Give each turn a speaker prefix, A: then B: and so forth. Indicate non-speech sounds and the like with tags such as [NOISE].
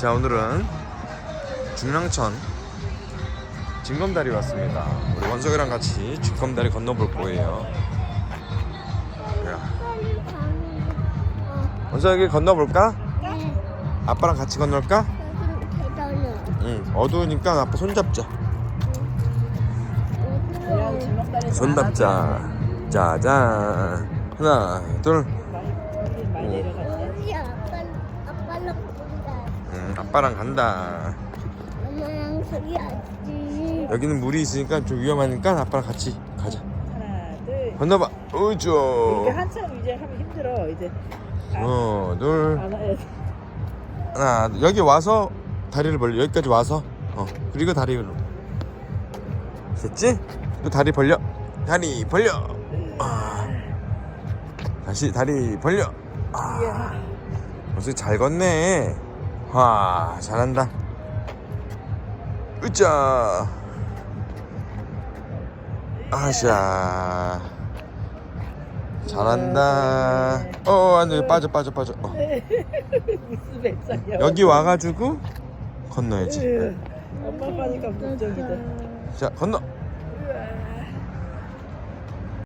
A: 자 오늘은 중랑천 징검다리 왔습니다. 우리 원석이랑 같이 징검다리 건너볼 거예요. 야, 원석이 건너볼까?
B: 네.
A: 아빠랑 같이 건널까? 응. 어두우니까 아빠 손잡자. 손잡자. 짜잔. 하나, 둘.
B: 아빠랑
A: 간다.
B: 엄마랑 소리하지.
A: 여기는 물이 있으니까 좀 위험하니까 아빠랑 같이 가자.
C: 하나 둘.
A: 건너봐.
C: 이렇게
A: 우쭈.
C: 한참 이제 하면 힘들어 이제.
A: 하나, 둘.
C: 안아야 돼.
A: 하나, 여기 와서 다리를 벌려. 여기까지 와서. 어. 그리고 다리를. 됐지? 또 다리 벌려. 다리 벌려. 아. 다시 다리 벌려. 아. 벌써 잘 걷네. 와, 잘한다. 으짜. 아샤. 잘한다. 어, 안 돼. 빠져, 빠져, 빠져. 어.
C: 무슨. [LAUGHS]
A: 여기 와가지고 건너야지.
C: 으, 엄마 빠니까 걱정이다.
A: 자, 건너.